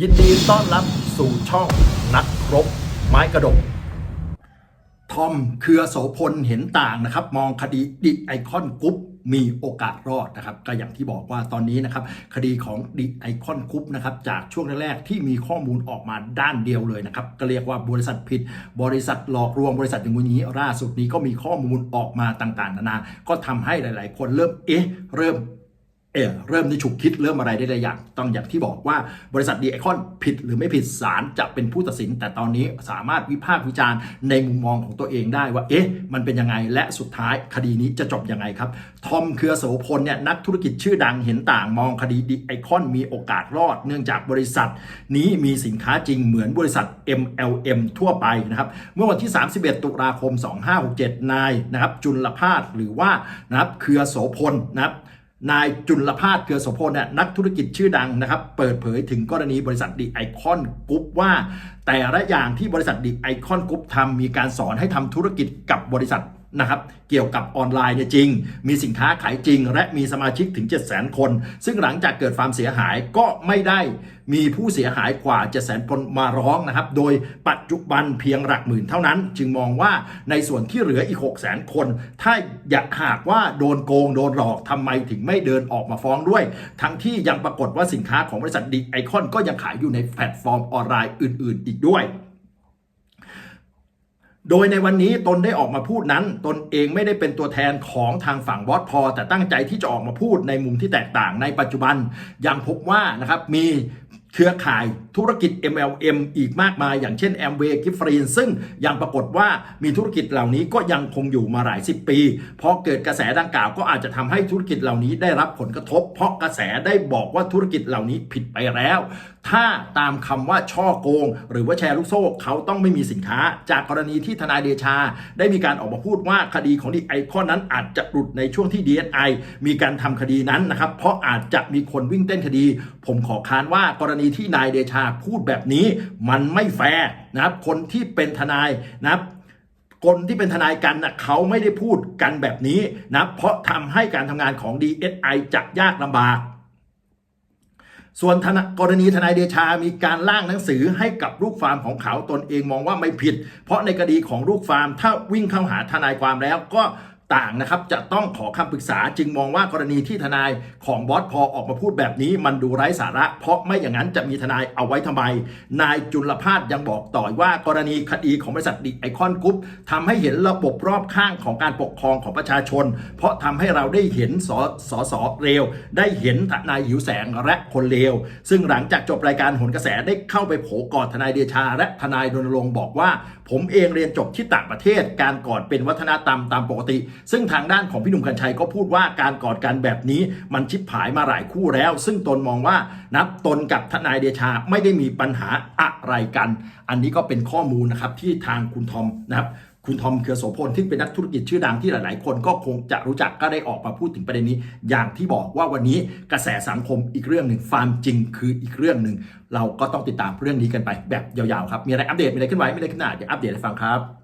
ยินดีต้อนรับสู่ช่องนักรบไม้กระดก ทอมเครือโสพลเห็นต่างนะครับ มองคดีดิไอคอนกรุ๊ปมีโอกาสรอดนะครับ ก็อย่างที่บอกว่าตอนนี้นะครับ คดีของดิไอคอนกรุ๊ปนะครับ จากช่วงแรกๆที่มีข้อมูลออกมาด้านเดียวเลยนะครับ ก็เรียกว่าบริษัทผิด บริษัทหลอกลวงบริษัทอย่างนี้ล่าสุดนี้ก็มีข้อมูลออกมาต่างๆ นานา ก็ทำให้หลาย ๆ คนเริ่มเอ๊ะเริ่ม เออเริ่มที่ฉุกคิดเริ่มอะไรได้หลายอย่างต้องอย่างที่บอกว่าบริษัทดีไอคอนผิดหรือไม่ผิดศาลจะเป็นผู้ตัดสิน แต่ตอนนี้สามารถวิพากษ์วิจารณ์ในมุมมองของตัวเองได้ว่าเอ๊ะมันเป็นยังไงและสุดท้ายคดีนี้จะจบยังไงครับ ทอมเครือโสพลเนี่ยนักธุรกิจชื่อดังเห็นต่างมองคดีดีไอคอนมีโอกาสรอด เนื่องจากบริษัท นี้มีสินค้าจริงเหมือนบริษัท MLM ทั่วไปนะครับเมื่อวันที่ 31 ตุลาคม 2567นายนะครับจุลภาสหรือว่านะครับเครือโสพลนะครับ นายจุลภาสเกลือโสพลเนี่ยนักธุรกิจชื่อดังนะครับ เปิดเผยถึงกรณีบริษัทดีไอคอนกรุ๊ปว่า แต่ละอย่างที่บริษัทดีไอคอนกรุ๊ปทำมีการสอนให้ทำธุรกิจกับบริษัท นะครับเกี่ยวกับออนไลน์เนี่ยจริง มีสินค้าขายจริง และมีสมาชิกถึง 7 0 0 0 0 0 คน ซึ่งหลังจากเกิดความเสียหายก็ไม่ได้มีผู้เสียหายกว่า 7 0 0 0 0 0 คนมาร้องนะครับ โดยปัจจุบันเพียงหลักหมื่นเท่านั้น จึงมองว่าในส่วนที่เหลืออีก 6 0 0 0 0 0 คน ถ้าอยากหากว่าโดนโกงโดนหลอกทำไมถึงไม่เดินออกมาฟ้องด้วย ทั้งที่ยังปรากฏว่าสินค้าของบริษัทดีไอคอนก็ยังขายอยู่ในแพลตฟอร์มออนไลน์อื่น ๆ อีกด้วย โดยในวันนี้ตนได้ออกมาพูดนั้น ตนเองไม่ได้เป็นตัวแทนของทางฝั่งบอสพอ แต่ตั้งใจที่จะออกมาพูดในมุมที่แตกต่างในปัจจุบันยังพบว่านะครับมี เครือข่ายธุรกิจ MLM อีกมากมาย อย่างเช่น Amway g i f f r e e ซึ่งยังปรากฏว่ามีธุรกิจเหล่านี้ก็ยังคงอยู่มาหลายสิบปีพอเกิดกระแสดังกล่าวก็อาจจะทำให้ธุรกิจเหล่านี้ได้รับผลกระทบ เพราะกระแสได้บอกว่าธุรกิจเหล่านี้ผิดไปแล้ว ถ้าตามคำว่าช่อโกง หรือว่าแชร์ลูกโซ่เขาต้องไม่มีสินค้า จากกรณีที่ทนายเดชา ได้มีการออกมาพูดว่าคดีของดีไอคอนนั้นอาจจะหลุดในช่วงที่ DSI มีการทำคดีนั้นนะครับเพราะอาจจะมีคนวิ่งเต้นคดี ผมขอค้านว่ากรณีที่นายเดชาพูดแบบนี้มันไม่แฟร์นะครับคนที่เป็นทนายนะครับคนที่เป็นทนายกันนะเขาไม่ได้พูดกันแบบนี้นะเพราะทำให้การทำงานของ DSI จะยากลำบาก ส่วนกรณีทนายเดชา มีการร่างหนังสือให้กับลูกฟาร์มของเขาตนเองมองว่าไม่ผิด เพราะในคดีของลูกฟาร์ม ถ้าวิ่งเข้าหาทนายความแล้วก็ ต่างนะครับจะต้องขอคำปรึกษาจึงมองว่ากรณีที่ทนายของบอสพอออกมาพูดแบบนี้ มันดูไร้สาระ เพราะไม่อย่างนั้นจะมีทนายเอาไว้ทำไม นายจุลภาสยังบอกต่อว่ากรณีคดีของบริษัทดิไอคอนกรุ๊ปทำให้เห็นระบบรอบข้างของการปกครองของประชาชน เพราะทำให้เราได้เห็นสสสเร็ว ได้เห็นทนายหิวแสงและคนเลวซึ่งหลังจากจบรายการหนกระแสได้เข้าไปโผกอดทนายเดชา และทนายรณรงค์บอกว่า ผมเองเรียนจบที่ต่างประเทศการกอดเป็นวัฒนธรรมตามปกติซึ่งทางด้านของพี่หนุ่มกัญชัยก็พูดว่าการกอดกันแบบนี้มันชิบหายมาหลายคู่แล้ว ซึ่งตนมองว่านับตนกับทนายเดชาไม่ได้มีปัญหาอะไรกัน อันนี้ก็เป็นข้อมูลนะครับที่ทางคุณทอมนะครับคุณทอมเครือโสพลที่เป็นนักธุรกิจชื่อดังที่หลาย ๆ คนก็คงจะรู้จักก็ได้ออกมาพูดถึงประเด็นนี้ อย่างที่บอกว่าวันนี้กระแสสังคมอีกเรื่องหนึ่งฟามจริงคืออีกเรื่องหนึ่งเราก็ต้องติดตามเรื่องนี้กันไปแบบยาว ๆ ครับ มีอะไรอัปเดตมีอะไรขึ้นไหวมีอะไรขึ้นหน้าเดี๋ยวอัปเดตให้ฟังครับ